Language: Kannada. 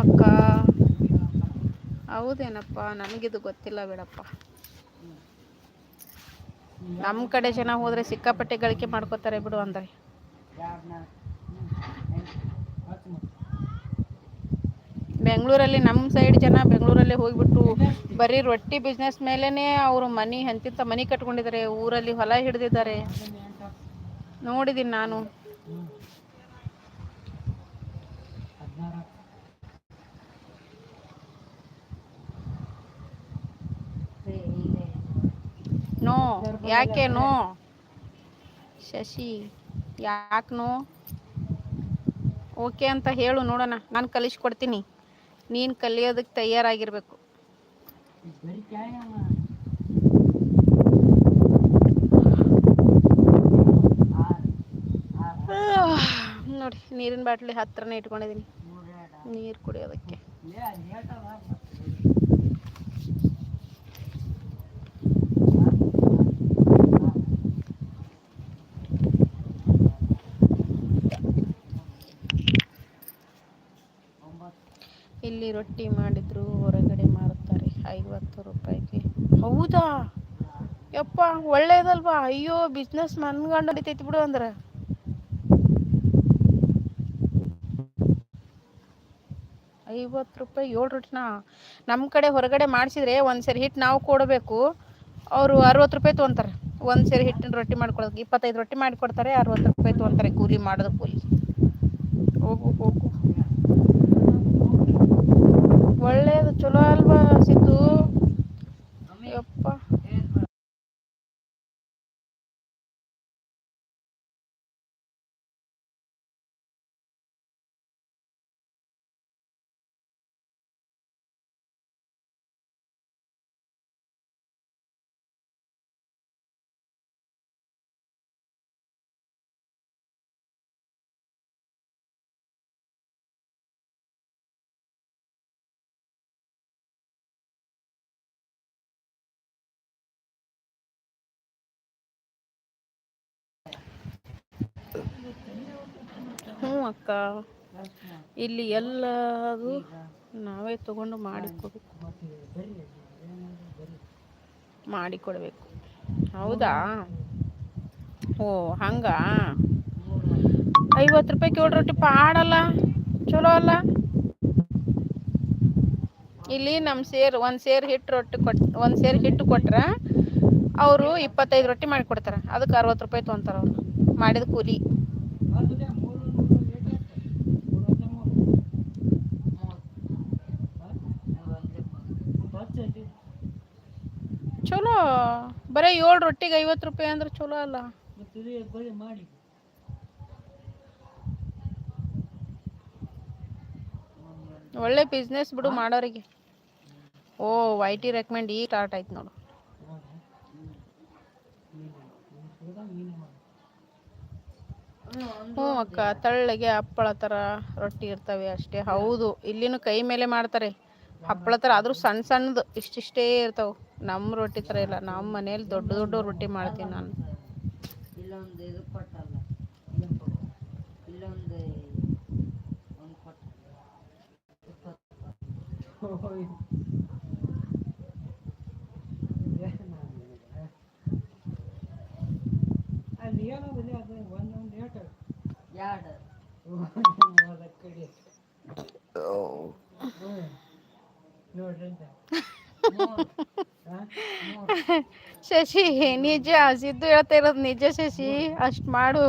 ಅಕ್ಕ. ಹೌದೇನಪ್ಪ ನನಗಿದು ಗೊತ್ತಿಲ್ಲ ಬಿಡಪ್ಪ. ನಮ್ಮ ಕಡೆ ಜನ ಹೋದರೆ ಸಿಕ್ಕಾಪಟ್ಟೆ ಗಳಿಕೆ ಮಾಡ್ಕೋತಾರೆ ಬಿಡು ಅಂದರೆ. ಬೆಂಗಳೂರಲ್ಲಿ ನಮ್ಮ ಸೈಡ್ ಜನ ಬೆಂಗಳೂರಲ್ಲಿ ಹೋಗ್ಬಿಟ್ಟು ಬರೀ ರೊಟ್ಟಿ ಬಿಸ್ನೆಸ್ ಮೇಲೇ ಅವರು ಮನಿ ಅಂತಿಂತ ಮನಿ ಕಟ್ಕೊಂಡಿದ್ದಾರೆ, ಊರಲ್ಲಿ ಹೊಲ ಹಿಡಿದಿದ್ದಾರೆ. ನೋಡಿದ್ದೀನಿ ನಾನು. ನೋ ಯಾಕೆ ನೋ ಶಶಿ, ಯಾಕನು? ಓಕೆ ಅಂತ ಹೇಳು, ನೋಡೋಣ. ನಾನು ಕಲಿಸ್ಕೊಡ್ತೀನಿ. ನೀನು ಕಲಿಯೋದಕ್ಕೆ ತಯಾರಾಗಿರ್ಬೇಕು. ನೋಡಿ, ನೀರಿನ ಬಾಟ್ಲಿ ಹತ್ರನೇ ಇಟ್ಕೊಂಡಿದ್ದೀನಿ ನೀರು ಕುಡಿಯೋದಕ್ಕೆ. ಇಲ್ಲಿ ರೊಟ್ಟಿ ಮಾಡಿದ್ರು, ಹೊರಗಡೆ ಮಾರುತ್ತಾರೆ ಐವತ್ತು ರೂಪಾಯಿಗೆ. ಹೌದಾ? ಯಪ್ಪ, ಒಳ್ಳೇದಲ್ವಾ? ಅಯ್ಯೋ ಬಿಸ್ನೆಸ್ ಮನ್ಗಂಡು ನಡಿತೈತಿ ಬಿಡು ಅಂದ್ರೆ. ಐವತ್ತು ರೂಪಾಯಿ ಏಳು ರೊಟ್ಟಿನ? ನಮ್ಮ ಕಡೆ ಹೊರಗಡೆ ಮಾಡಿಸಿದ್ರೆ ಒಂದು ಸರಿ ಹಿಟ್ಟು ನಾವು ಕೊಡಬೇಕು. ಅವರು ಅರವತ್ತು ರೂಪಾಯಿ ತೊಗೊಂತಾರೆ. ಒಂದು ಸರಿ ಹಿಟ್ಟಿನ ರೊಟ್ಟಿ ಮಾಡ್ಕೊಳೋದಕ್ಕೆ ಇಪ್ಪತ್ತೈದು ರೊಟ್ಟಿ ಮಾಡಿಕೊಡ್ತಾರೆ, ಅರವತ್ತು ರೂಪಾಯಿ ತೊಗೊಂತಾರೆ ಕೂಲಿ ಮಾಡೋದು ಕೂಲಿ. ಹೋಗು ಹೋಗು. ಅಕ್ಕ. ಇಲ್ಲಿ ಎಲ್ಲದು ನಾವೇ ತಗೊಂಡು ಮಾಡಿಕೊಡ್ಬೇಕು. ಮಾಡಿಕೊಡ್ಬೇಕು. ಹೌದಾ? ಓ, ಹಂಗ? ಐವತ್ತು ರೂಪಾಯಿ ಏಳು ರೊಟ್ಟಿ ಪಾಡಲ್ಲ, ಚಲೋ ಅಲ್ಲ? ಇಲ್ಲಿ ನಮ್ಮ ಸೇರ್, ಒಂದು ಸೇರ್ ಹಿಟ್ಟು ರೊಟ್ಟಿ ಕೊಟ್, ಒಂದು ಸೇರ್ ಹಿಟ್ಟು ಕೊಟ್ರೆ ಅವರು ಇಪ್ಪತ್ತೈದು ರೊಟ್ಟಿ ಮಾಡಿಕೊಡ್ತಾರೆ. ಅದಕ್ಕೆ ಅರವತ್ತು ರೂಪಾಯಿ ತೊಗೊಂತಾರೆ ಅವರು ಮಾಡಿದ ಕೂಲಿ ಚಲೋ ಬರೀ ಏಳು ರೊಟ್ಟಿಗೆ ಐವತ್ತು ರೂಪಾಯಿ ಅಂದ್ರೆ ಚಲೋ ಅಲ್ಲ. ಒಳ್ಳೆ ಬಿಸ್ನೆಸ್ ಬಿಡು ಮಾಡೋರಿಗೆ. ಓ ವೈ ಟಿ ರೆಕಮೆಂಡ್ ಈ ಸ್ಟಾರ್ಟ್ ಆಯ್ತು ನೋಡು. ಹ್ಞೂ ಅಕ್ಕ ತಳ್ಳಗೆ ಹಪ್ಪಳ ಥರ ರೊಟ್ಟಿ ಇರ್ತವೆ ಅಷ್ಟೇ. ಹೌದು ಇಲ್ಲಿನೂ ಕೈ ಮೇಲೆ ಮಾಡ್ತಾರೆ. ಹಪ್ಪಳ ಥರ ಆದರೂ ಸಣ್ಣ ಸಣ್ಣದು ಇಷ್ಟಿಷ್ಟೇ ಇರ್ತಾವೆ. ನಮ್ಮ ರೊಟ್ಟಿ ಥರ ಇಲ್ಲ. ನಮ್ಮ ಮನೇಲಿ ದೊಡ್ಡ ದೊಡ್ಡ ರೊಟ್ಟಿ ಮಾಡ್ತೀನಿ ನಾನು. ಇಲ್ಲೊಂದು ಇದು ಕೊಟ್ಟಲ್ಲ. ಇಲ್ಲೊಂದು ಒಂದು ಕೊಟ್ಟ ನೋಡ್ರಿ ಶಶಿ ನಿಜ ಸಿದ್ದು ಹೇಳ್ತಾ ಇರೋದು ನಿಜ ಶಶಿ. ಅಷ್ಟು ಮಾಡು.